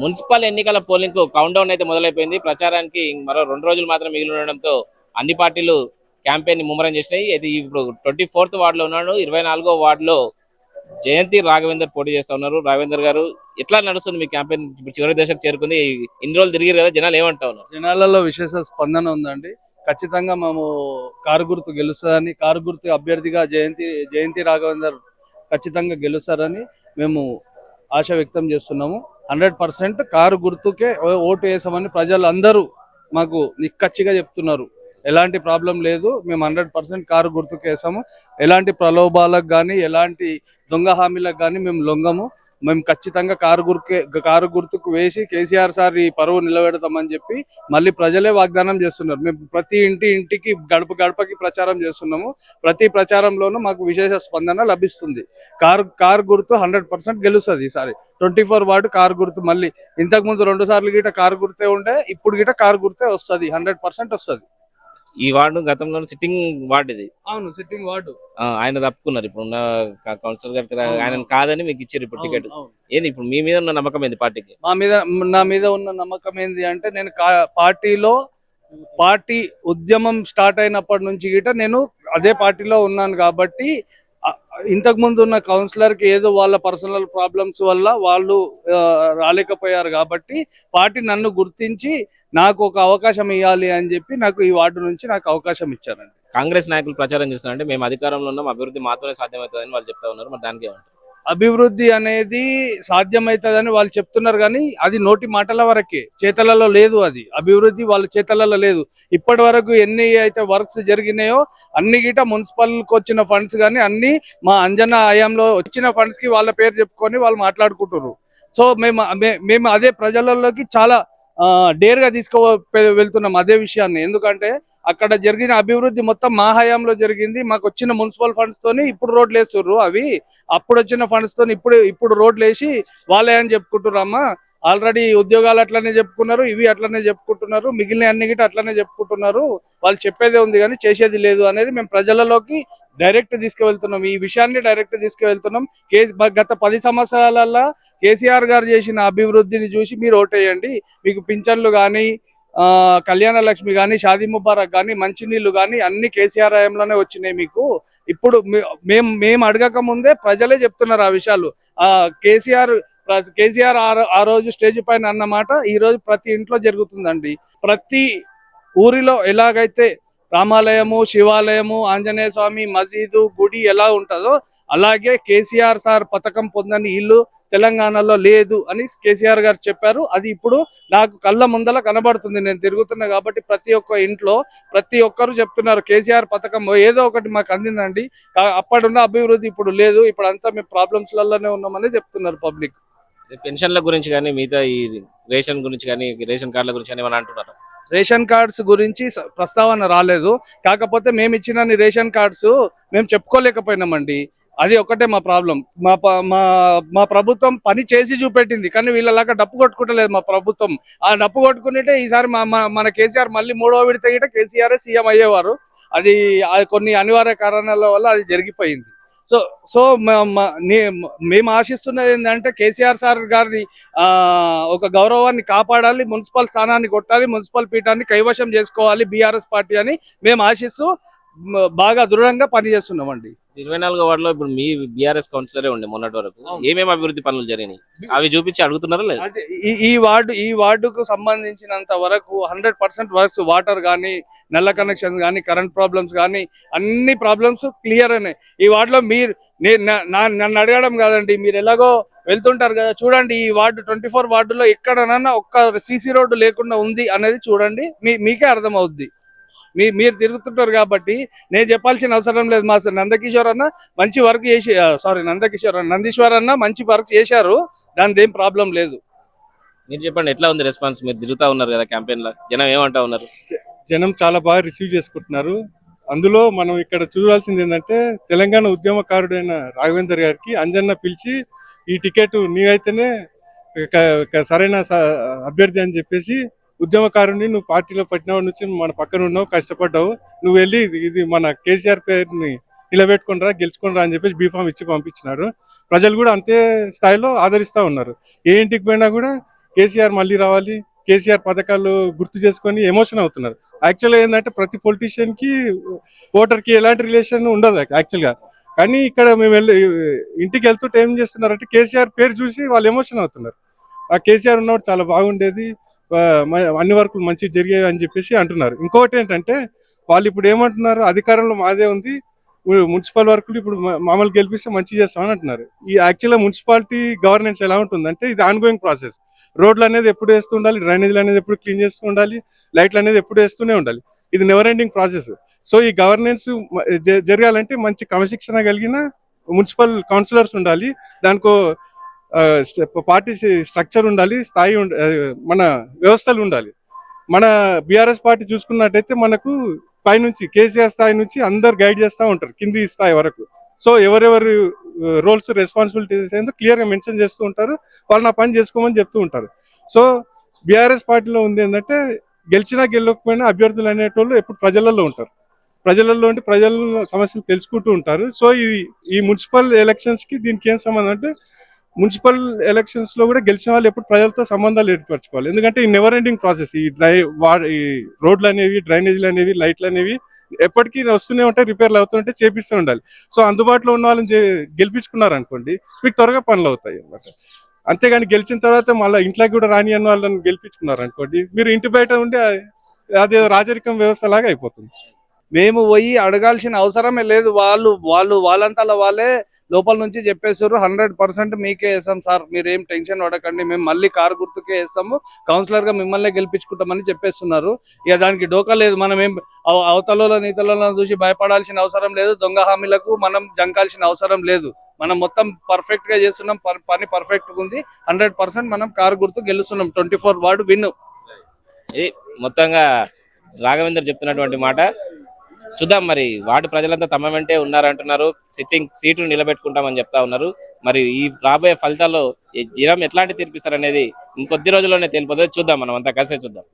Municipal ఎన్నికల polling count down అయితే మొదలైపోయింది. ప్రచారానికి మరో రెండు రోజులు మాత్రం మిగిలి ఉండడంతో అన్ని పార్టీలు క్యాంపెయిన్ని ముమ్మరం చేసినాయి. ఇది ఇప్పుడు ట్వంటీ ఫోర్త్ వార్డ్లో ఉన్నాడు. ఇరవై నాలుగో వార్డ్లో జయంతి రాఘవేందర్ పోటీ చేస్తా ఉన్నారు. రాఘవేందర్ గారు ఎట్లా నడుస్తుంది మీ క్యాంపెయిన్ చివరి దశకు చేరుకుంది. ఇన్ని రోజులు తిరిగి కదా జనాలు ఏమంటా ఉన్నారు? జనాలలో విశేష స్పందన ఉందండి. ఖచ్చితంగా మేము కారు గుర్తు గెలుస్తుందని కారు గుర్తు అభ్యర్థిగా జయంతి జయంతి రాఘవేందర్ ఖచ్చితంగా గెలుస్తారని మేము ఆశ వ్యక్తం చేస్తున్నాము. హండ్రెడ్ పర్సెంట్ కారు గుర్తుకే ఓటు వేసామని ప్రజలు అందరూ మాకు నిక్కచ్చిగా చెప్తున్నారు. ఎలాంటి ప్రాబ్లం లేదు. మేము హండ్రెడ్ పర్సెంట్ కారు గుర్తుకేసాము ఎలాంటి ప్రలోభాలకు కానీ ఎలాంటి దొంగ హామీలకు కానీ మేము లొంగము. మేము ఖచ్చితంగా కారు గుర్కే కారు గుర్తుకు వేసి కేసీఆర్ సార్ ఈ పరువు నిలబెడతామని చెప్పి మళ్ళీ ప్రజలే వాగ్దానం చేస్తున్నారు. మేము ప్రతి ఇంటి ఇంటికి గడప గడపకి ప్రచారం చేస్తున్నాము. ప్రతి ప్రచారంలోనూ మాకు విశేష స్పందన లభిస్తుంది. కారు కారు గుర్తు హండ్రెడ్ పర్సెంట్ గెలుస్తుంది ఈసారి. ట్వంటీ ఫోర్ వార్డు కారు గుర్తు మళ్ళీ ఇంతకు ముందు రెండు సార్లు గిట కారు గుర్తే ఉండే ఇప్పుడు గిట కారు గుర్తే వస్తుంది. హండ్రెడ్ పర్సెంట్ వస్తుంది. ఈ వార్డు గతంలో సిట్టింగ్ వార్డు ఇది. అవును సిట్టింగ్ వార్డు. ఆ, ఆయన తప్పుకున్నారు. ఇప్పుడు ఉన్న కౌన్సిలర్ గారికి. ఆయన కాదని మీకు ఇచ్చారు ఇప్పుడు టికెట్ ఏంది ఇప్పుడు మీ మీద ఉన్న నమ్మకం ఏంది పార్టీకి? మా మీద నా మీద ఉన్న నమ్మకం ఏంది అంటే నేను పార్టీలో పార్టీ ఉద్యమం స్టార్ట్ అయినప్పటి నుంచి గిట నేను అదే పార్టీలో ఉన్నాను కాబట్టి ఇంతకు ముందు ఉన్న కౌన్సిలర్కి ఏదో వాళ్ళ పర్సనల్ ప్రాబ్లమ్స్ వల్ల వాళ్ళు రాలేకపోయారు కాబట్టి పార్టీ నన్ను గుర్తించి నాకు ఒక అవకాశం ఇవ్వాలి అని చెప్పి నాకు ఈ వార్డు నుంచి నాకు అవకాశం ఇచ్చారండి. కాంగ్రెస్ నాయకులు ప్రచారం చేస్తున్నారంటే మేము అధికారంలో ఉన్నాం అభివృద్ధి మాత్రమే సాధ్యమవుతుందని వాళ్ళు చెప్తా ఉన్నారు. మరి దానికి ఏమంటారు? అభివృద్ధి అనేది సాధ్యమవుతుందని వాళ్ళు చెప్తున్నారు కానీ అది నోటి మాటల వరకే చేతలలో లేదు అది. అభివృద్ధి వాళ్ళ చేతలలో లేదు. ఇప్పటి వరకు ఎన్ని అయితే వర్క్స్ జరిగినాయో అన్ని గిట మున్సిపల్కి వచ్చిన ఫండ్స్ కానీ అన్ని మా అంజనా హయాంలో వచ్చిన ఫండ్స్కి వాళ్ళ పేరు చెప్పుకొని వాళ్ళు మాట్లాడుకుంటున్నారు సో మేము మే- మేము అదే ప్రజలలోకి చాలా ఆ, డేర్గా తీసుకో వెళ్తున్నాం అదే విషయాన్ని. ఎందుకంటే అక్కడ జరిగిన అభివృద్ధి మొత్తం మా హయాంలో జరిగింది. మాకు వచ్చిన మున్సిపల్ ఫండ్స్ తోని ఇప్పుడు రోడ్లు వేస్తుర్రు అవి. అప్పుడు వచ్చిన ఫండ్స్ తోని ఇప్పుడు ఇప్పుడు రోడ్లు వేసి వాళ్ళే అని చెప్పుకుంటున్నారమ్మా ఆల్రెడీ ఉద్యోగాలు అట్లనే చెప్పుకున్నారు ఇవి అట్లనే చెప్పుకుంటున్నారు మిగిలిన అన్ని గిట్ట అట్లనే చెప్పుకుంటున్నారు. వాళ్ళు చెప్పేదే ఉంది కానీ చేసేది లేదు అనేది మేము ప్రజలలోకి డైరెక్ట్ తీసుకువెళ్తున్నాం. ఈ విషయాన్ని డైరెక్ట్ తీసుకువెళ్తున్నాం. కేస్ గత పది సంవత్సరాలలో కేసీఆర్ గారు చేసిన అభివృద్ధిని చూసి మీరు ఓటేయండి. మీకు పింఛన్లు కానీ కళ్యాణ లక్ష్మి కానీ షాదీ ముబారక్ కానీ మంచినీళ్ళు కానీ అన్ని కేసీఆర్ హయాంలోనే వచ్చినాయి మీకు. ఇప్పుడు మేము మేము అడగక ముందే ప్రజలే చెప్తున్నారు ఆ విషయాలు. ఆ కేసీఆర్ కేసీఆర్ ఆ ఆ రోజు స్టేజ్ పైన అన్నమాట ఈ రోజు ప్రతి ఇంట్లో జరుగుతుందండి. ప్రతి ఊరిలో ఎలాగైతే రామాలయము శివాలయము ఆంజనేయ స్వామి మసీదు గుడి ఎలా ఉంటుందో అలాగే కేసీఆర్ సార్ పథకం పొందని ఇల్లు తెలంగాణలో లేదు అని కేసీఆర్ గారు చెప్పారు. అది ఇప్పుడు నాకు కళ్ళ ముందల కనబడుతుంది. నేను తిరుగుతున్నా కాబట్టి ప్రతి ఒక్క ఇంట్లో ప్రతి ఒక్కరు చెప్తున్నారు కేసీఆర్ పథకం ఏదో ఒకటి మాకు అందిందండి. అప్పటిన్న అభివృద్ధి ఇప్పుడు లేదు. ఇప్పుడు అంతా మేము ప్రాబ్లమ్స్ లలోనే ఉన్నామని చెప్తున్నారు పబ్లిక్ పెన్షన్ల గురించి కానీ మిగతా ఈ రేషన్ గురించి కానీ రేషన్ కార్డుల గురించి కానీ ఏమైనా అంటున్నారు? రేషన్ కార్డ్స్ గురించి ప్రస్తావన రాలేదు. కాకపోతే మేము ఇచ్చిన రేషన్ కార్డ్స్ మేము చెప్పుకోలేకపోయినామండి. అది ఒకటే మా ప్రాబ్లం. మా మా మా ప్రభుత్వం పని చేసి చూపెట్టింది. కానీ వీళ్ళలాగా డప్పు కొట్టుకుంటలేదు మా ప్రభుత్వం. ఆ డప్పు కొట్టుకుంటే ఈసారి మా మన కేసీఆర్ మళ్ళీ మూడో విడత గిట కేసీఆర్ సీఎం అయ్యేవారు. అది అది కొన్ని అనివార్య కారణాల వల్ల అది జరిగిపోయింది. సో సో మ- మ- మేము ఆశిస్తున్నది ఏంటంటే కేసీఆర్ సార్ గారిని ఆ ఒక గౌరవాన్ని కాపాడాలి మున్సిపల్ స్థానాన్ని కొట్టాలి మున్సిపల్ పీఠాన్ని కైవశం చేసుకోవాలి బీఆర్ఎస్ పార్టీ అని మేము ఆశిస్తూ బాగా దృఢంగా పనిచేస్తున్నామండి. ఇరవై నాలుగో వార్డులో ఇప్పుడు మీ బీఆర్ఎస్ కౌన్సిలరే ఉండే మొన్నటి వరకు. ఏమేమి అభివృద్ధి పనులు జరిగినాయి? అవి చూపించి అడుగుతున్నారా లేదు? అంటే ఈ ఈ వార్డు ఈ వార్డుకు సంబంధించినంత వరకు హండ్రెడ్ పర్సెంట్ వర్క్స్ వాటర్ కానీ నల్ల కనెక్షన్స్ కానీ కరెంట్ ప్రాబ్లమ్స్ కానీ అన్ని ప్రాబ్లమ్స్ క్లియర్ అయినాయి. ఈ వార్డులో మీరు నే- నా- నా- నన్ను అడగడం కాదండి మీరు ఎలాగో వెళ్తుంటారు కదా చూడండి ఈ వార్డు ట్వంటీ ఫోర్ వార్డులో ఎక్కడనన్నా ఒక్క సీసీ రోడ్డు లేకుండా ఉంది అనేది చూడండి మీ మీకే అర్థమవుద్ది. మీ మీరు తిరుగుతుంటారు కాబట్టి నేను చెప్పాల్సిన అవసరం లేదు మా నందకిషోర్ అన్న మంచి వర్క్ చేసి సారీ నందకిషోర్ అన్న నందీశ్వర్ అన్న మంచి వర్క్ చేశారు. దాని ఏం ప్రాబ్లం లేదు. మీరు చెప్పండి ఎట్లా ఉంది రెస్పాన్స్ మీరు తిరుగుతా ఉన్నారు కదా క్యాంపెయిన్లో. జనం ఏమంటా ఉన్నారు? జనం చాలా బాగా రిసీవ్ చేసుకుంటున్నారు. అందులో మనం ఇక్కడ చూడాల్సింది ఏంటంటే తెలంగాణ ఉద్యమకారుడైన రాఘవేందర్ గారికి అంజన్న పిలిచి ఈ టికెట్ నీవైతేనే సరైన స- అభ్యర్థి అని చెప్పేసి ఉద్యమకారుని నువ్వు పార్టీలో పట్టినవాడి నుంచి మన పక్కన ఉన్నావు కష్టపడ్డావు. నువ్వు వెళ్ళి ఇది- మన కేసీఆర్ పేరుని నిలబెట్టుకుని రా గెలుచుకుని రా అని చెప్పేసి బీఫామ్ ఇచ్చి పంపించినారు. ప్రజలు కూడా అంతే స్థాయిలో ఆదరిస్తూ ఉన్నారు. ఏ ఇంటికి పోయినా కూడా కేసీఆర్ మళ్ళీ రావాలి కేసీఆర్ పథకాలు గుర్తు చేసుకొని ఎమోషన్ అవుతున్నారు. యాక్చువల్గా ఏంటంటే ప్రతి పొలిటీషియన్కి ఓటర్కి ఎలాంటి రిలేషన్ ఉండదు యాక్చువల్గా. కానీ ఇక్కడ మేము వెళ్ళి ఇంటికి వెళ్తుంటే ఏం చేస్తున్నారంటే కేసీఆర్ పేరు చూసి వాళ్ళు ఎమోషన్ అవుతున్నారు. ఆ కేసీఆర్ ఉన్నప్పుడు చాలా బాగుండేది. అన్ని వర్కులు మంచి జరిగాయి అని చెప్పేసి అంటున్నారు. ఇంకొకటి ఏంటంటే వాళ్ళు ఇప్పుడు ఏమంటున్నారు అధికారంలో మాదే ఉంది మున్సిపల్ వర్కులు ఇప్పుడు మామూలు గెలిపిస్తే మంచి చేస్తామని అంటున్నారు. ఈ యాక్చువల్గా మున్సిపాలిటీ గవర్నెన్స్ ఎలా ఉంటుందంటే ఇది ఆన్గోయింగ్ ప్రాసెస్ రోడ్లు అనేది ఎప్పుడు వేస్తూ ఉండాలి డ్రైనేజీలు అనేది ఎప్పుడు క్లీన్ చేస్తూ ఉండాలి లైట్లు అనేది ఎప్పుడు వేస్తూనే ఉండాలి. ఇది నెవర్ ఎండింగ్ ప్రాసెస్ సో ఈ గవర్నెన్స్ జరగాలంటే మంచి క్రమశిక్షణ కలిగిన మున్సిపల్ కౌన్సిలర్స్ ఉండాలి. దానికో పార్టీ స్ట్రక్చర్ ఉండాలి స్థాయి మన వ్యవస్థలు ఉండాలి. మన బీఆర్ఎస్ పార్టీ చూసుకున్నట్టయితే మనకు పైనుంచి కేసీఆర్ స్థాయి నుంచి అందరు గైడ్ చేస్తూ ఉంటారు కింది స్థాయి వరకు. సో ఎవరెవరు రోల్స్ రెస్పాన్సిబిలిటీస్ ఏందో క్లియర్గా మెన్షన్ చేస్తూ ఉంటారు వాళ్ళు నా పని చేసుకోమని చెప్తూ ఉంటారు. సో బీఆర్ఎస్ పార్టీలో ఉంది ఏంటంటే గెలిచినా గెలవకపోయినా అభ్యర్థులు అనేటోళ్ళు ఎప్పుడు ప్రజలలో ఉంటారు. ప్రజలలో ఉండి ప్రజల సమస్యలు తెలుసుకుంటూ ఉంటారు. సో ఈ ఈ మున్సిపల్ ఎలక్షన్స్కి దీనికి ఏం సంబంధం అంటే మున్సిపల్ ఎలక్షన్స్లో కూడా గెలిచిన వాళ్ళు ఎప్పుడు ప్రజలతో సంబంధాలు ఏర్పరచుకోవాలి. ఎందుకంటే ఈ నెవర్ ఎండింగ్ ప్రాసెస్ ఈ డ్రై వా- ఈ రోడ్లు అనేవి డ్రైనేజీలు అనేవి లైట్లు అనేవి ఎప్పటికీ వస్తూనే ఉంటాయి రిపేర్లు అవుతుంటే చేపిస్తూ ఉండాలి. సో అందుబాటులో ఉన్న వాళ్ళని చే- గెలిపించుకున్నారు అనుకోండి మీకు త్వరగా పనులు అవుతాయి అన్నమాట. అంతేగాని గెలిచిన తర్వాత మళ్ళీ ఇంట్లోకి కూడా రాని అన్న వాళ్ళని గెలిపించుకున్నారు అనుకోండి మీరు ఇంటి బయట ఉండి అదే రాజరికం వ్యవస్థ లాగా అయిపోతుంది. మేము పోయి అడగాల్సిన అవసరమే లేదు. వాళ్ళు వాళ్ళు వాళ్ళంతలా వాళ్ళే లోపల నుంచి చెప్పేసారు హండ్రెడ్ పర్సెంట్ మీకే వేస్తాం సార్. మీరేం టెన్షన్ పడకండి. మేము మళ్ళీ కారు గుర్తుకే వేస్తాము. కౌన్సిలర్గా గెలిపించుకుంటామని చెప్పేస్తున్నారు. ఇక దానికి డోకా లేదు. మనం ఏం అవ- అవతలలో నీతలలో చూసి భయపడాల్సిన అవసరం లేదు. దొంగ హామీలకు మనం జంకాల్సిన అవసరం లేదు. మనం మొత్తం పర్ఫెక్ట్గా చేస్తున్నాం పని పర్ఫెక్ట్గా ఉంది. హండ్రెడ్ పర్సెంట్ మనం కారు గుర్తు గెలుస్తున్నాం. ట్వంటీ ఫోర్ వార్డు విన్ ఇది మొత్తంగా రాఘవేందర్ చెప్తున్నటువంటి మాట చూద్దాం మరి. వార్డు ప్రజలంతా తమ వెంటే ఉన్నారంటున్నారు. సిట్టింగ్ సీటు నిలబెట్టుకుంటామని చెప్తా ఉన్నారు. మరి ఈ రాబోయే ఫలితాల్లో ఈ జనం ఎట్లాంటి తీర్పిస్తారనేది ఇంకొద్ది రోజుల్లోనే తెలిపోతుంది చూద్దాం మనం అంతా కలిసే చూద్దాం.